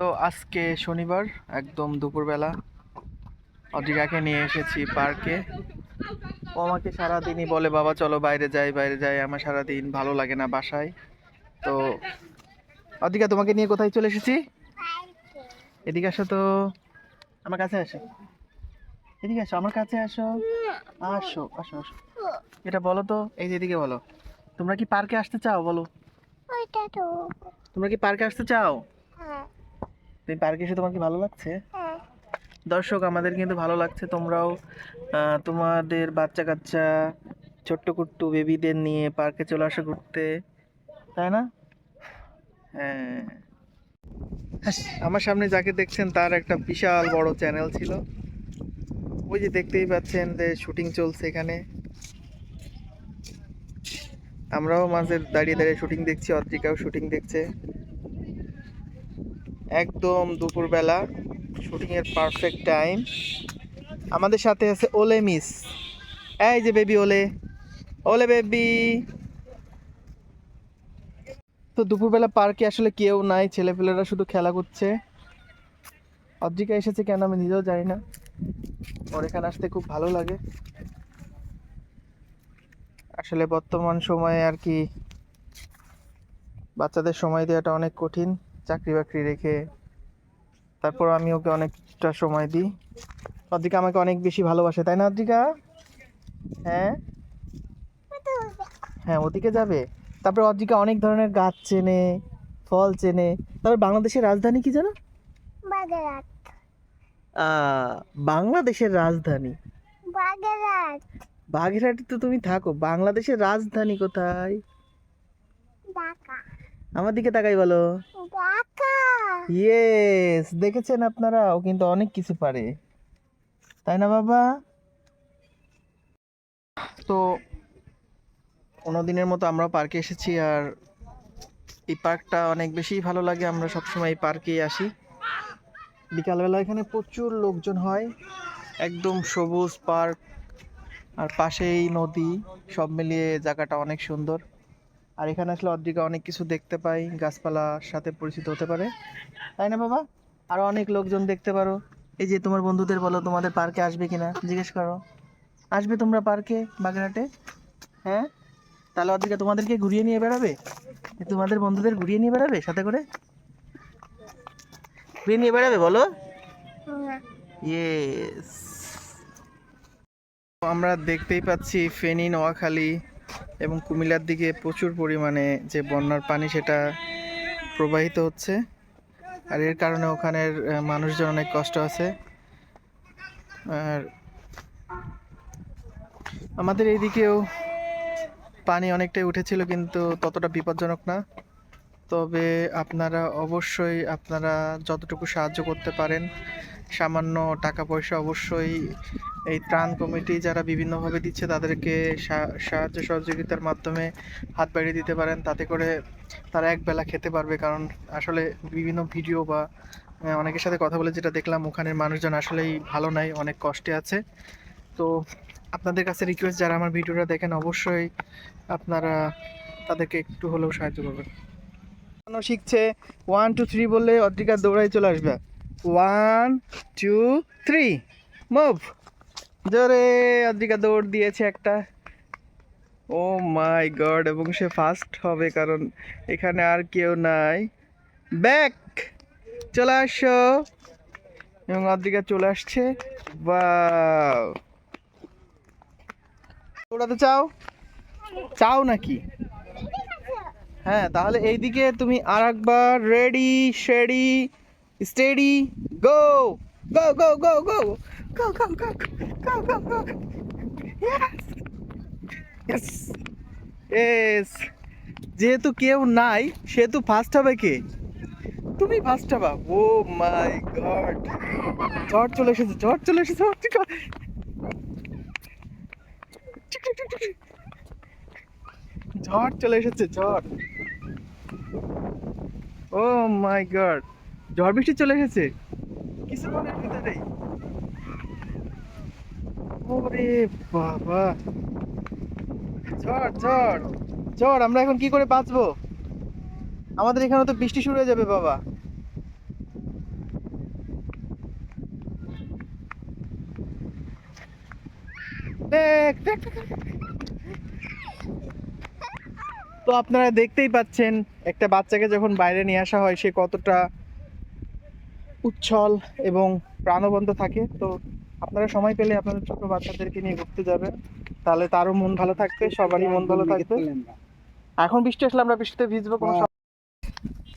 তো আজকে শনিবার একদম দুপুরবেলা। অদ্রিকাকে নিয়ে এসেছি পার্কে। ও আমাকে সারাদিনই বলে বাবা চলো বাইরে যাই বাইরে যাই। আমার সারাদিন ভালো লাগে না বাসায়। তো অদ্রিকা তোমাকে নিয়ে কোথায় চলে এসেছি? এদিকে আসো তো। আমার কাছে আসো। এদিকে আসো আমার কাছে আসো। আসো আসো আসো। এটা বলো তো এই যে এদিকে বলো। তোমরা কি পার্কে আসতে চাও বলো? তোমরা কি পার্কে আসতে চাও? তুমি পার্কে এসে তোমার কি ভালো লাগছে? দর্শক আমাদের কিন্তু ভালো লাগছে। তোমরাও তোমাদের বাচ্চা কাচ্চা ছোট্ট কুট্টু বেবিদের নিয়ে পার্কে চলে আসো ঘুরতে তাই না? হ্যাঁ। আমার সামনে যাকে দেখছেন তার একটা বিশাল বড় চ্যানেল ছিল। ওই যে দেখতেই পাচ্ছেন যে শুটিং চলছে এখানে। আমরাও মাঝে দাঁড়িয়ে দাঁড়িয়ে শুটিং দেখছি অদ্রিকাও শুটিং দেখছে। একদম দুপুরবেলা শুটিং এর পারফেক্ট টাইম আমাদের সাথে আছে ওলে মিস। এই যে বেবি ওলে। ওলে বেবি তো দুপুরবেলা পার্কে আসলে কেউ নাই, ছেলেপেলেরা শুধু খেলা করছে। অদ্রিকা এসেছে কেন আমি নিজেও জানি না। ওর এখানে আসতে খুব ভালো লাগে। আসলে বর্তমান সময়ে আর কি বাচ্চাদের সময় দেওয়াটা অনেক কঠিন। চাকরি বাকরি রেখে তারপর আমি ওকে অনেকটা সময় দিই। অদ্রিকা আমাকে অনেক বেশি ভালোবাসে তাই না অদ্রিকা? হ্যাঁ? হ্যাঁ ওদিকে যাবে। তারপর অদ্রিকা অনেক ধরনের গাছ চেনে ফল চেনে। তারপর বাংলাদেশের রাজধানী কি জানো? বাগেরহাট। বাংলাদেশের রাজধানী। বাগেরহাট। বাগেরহাটে তো তুমি থাকো বাংলাদেশের রাজধানী কোথায়? ঢাকা। আমার দিকে তাকাই বলো। ইয়েস দেখেছেন আপনারা ও কিন্তু অনেক কিছু পারে। তাই না বাবা? তো দিনের মতো আমরা পার্কে এসেছি আর এই পার্কটা অনেক বেশি ভালো লাগে আমরা সবসময় এই পার্কেই আসি। বিকালবেলা এখানে প্রচুর লোকজন হয় একদম সবুজ পার্ক আর পাশেই নদী সব মিলিয়ে জায়গাটা অনেক সুন্দর। আর এখানে আসলে অদ্রিকা অনেক কিছু দেখতে পাই, গাছপালার সাথে পরিচিত হতে পারে। তাই না, বাবা? আরও অনেক লোকজন দেখতে পারো। এই যে তোমার বন্ধুদের বলো, তোমাদের পার্কে আসবে কিনা? জিজ্ঞেস করো। আসবে তোমরা পার্কে, বাগেরহাটে? হ্যাঁ? তাহলে অদ্রিকা তোমাদেরকে ঘুরিয়ে নিয়ে বেড়াবে? তোমাদের বন্ধুদের ঘুরিয়ে নিয়ে বেড়াবে, সাথে করে? ঘুরিয়ে নিয়ে বেড়াবে, বলো? আমরা দেখতেই পাচ্ছি ফেনী, নোয়াখালী এবং কুমিল্লার দিকে প্রচুর পরিমাণে যে বন্যার পানি সেটা প্রবাহিত হচ্ছে। আর এর কারণে ওখানের মানুষজন অনেক কষ্ট আছে। আর আমাদের এইদিকেও পানি অনেকটাই উঠেছিল, কিন্তু ততটা বিপজ্জনক না। তবে আপনারা অবশ্যই, আপনারা যতটুকু সাহায্য করতে পারেন সামান্য টাকা পয়সা অবশ্যই এই ত্রাণ কমিটি যারা বিভিন্নভাবে দিচ্ছে তাদেরকে সাহায্য সহযোগিতার মাধ্যমে হাত বাড়িয়ে দিতে পারেন। তাতে করে তারা একবেলা খেতে পারবে। কারণ আসলে বিভিন্ন ভিডিও বা অনেকের সাথে কথা বলে যেটা দেখলাম, ওখানের মানুষজন আসলেই ভালো নাই, অনেক কষ্টে আছে। তো আপনাদের কাছে রিকোয়েস্ট যারা আমার ভিডিওটা দেখেন, অবশ্যই আপনারা তাদেরকে একটু হলেও সাহায্য করবেন। শিখছে ওয়ান টু থ্রি বললে অদ্রিকা দৌড়াই চলে আসবে। ওয়ান টু থ্রি মুভ জোরে, অদ্রিকা দৌড় দিয়েছে একটা। ও মাই গড, এবং সে ফার্স্ট হবে, কারণ এখানে আর কেউ নাই। ব্যাক চলে আসো। এবং অদ্রিকা চলে আসছে। বা দৌড়াতে চাও? চাও নাকি? হ্যাঁ তাহলে এইদিকে তুমি আর একবার ready shady steady go go go go go go go go go go go yes yes যেহেতু কেউ নাই, সেহেতু ফার্স্ট হবে কে? তুমি ফার্স্ট হবা। ও মাই গড ঝড় চলে এসেছে, ঝড় চলে এসেছে। ঝড় চলে এসেছে। ঝড় ও মাই গড ঝড় বৃষ্টি চলে এসেছে কিছুক্ষণের ভিতরেই ওরে বাবা। ঝড় ঝড় ঝড়, আমরা এখন কি করে বাঁচবো? আমাদের এখানে তো বৃষ্টি শুরু হয়ে যাবে, বাবা। তো আপনারা দেখতেই পাচ্ছেন, একটা বাচ্চাকে যখন বাইরে নিয়ে আসা হয়, সে কতটা উচ্ছল এবং প্রাণবন্ত থাকে। তো আপনারা সময় পেলে আপনাদের ছোট বাচ্চাদেরকে নিয়ে ঘুরতে যাবেন। তাহলে তারও মন ভালো থাকবে সবারই মন ভালো থাকবে। এখন বৃষ্টি আসলে আমরা বৃষ্টিতে ভিজবো কোনো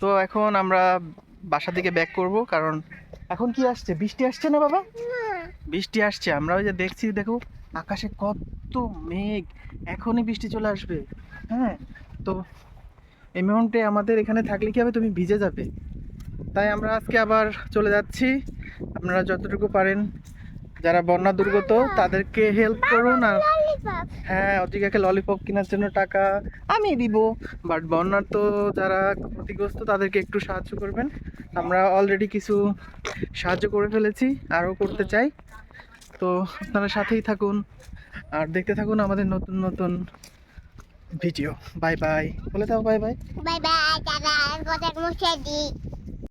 তো এখন আমরা বাসা থেকে ব্যাক করব কারণ এখন কি আসছে? বৃষ্টি আসছে না বাবা? বৃষ্টি আসছে আমরা ওই যে দেখছি দেখো আকাশে কত মেঘ। এখনই বৃষ্টি চলে আসবে। হ্যাঁ তো এই মুহূর্তে আমাদের এখানে থাকলে কি হবে? তুমি ভিজে যাবে। তাই আমরা আজকে আবার চলে যাচ্ছি। আপনারা যতটুকু পারেন, যারা বন্যা দুর্গত, তাদেরকে হেল্প করুন আর হ্যাঁ অতিকাকে ললিপপ কেনার জন্য টাকা আমি দিব। বাট বন্যার তো যারা ক্ষতিগ্রস্ত, তাদেরকে একটু সাহায্য করবেন। আমরা অলরেডি কিছু সাহায্য করে ফেলেছি, আরও করতে চাই। তো আপনারা সাথেই থাকুন আর দেখতে থাকুন আমাদের নতুন নতুন ভিডিও বাই বাই বলে দাও বাই বাই বাই বাই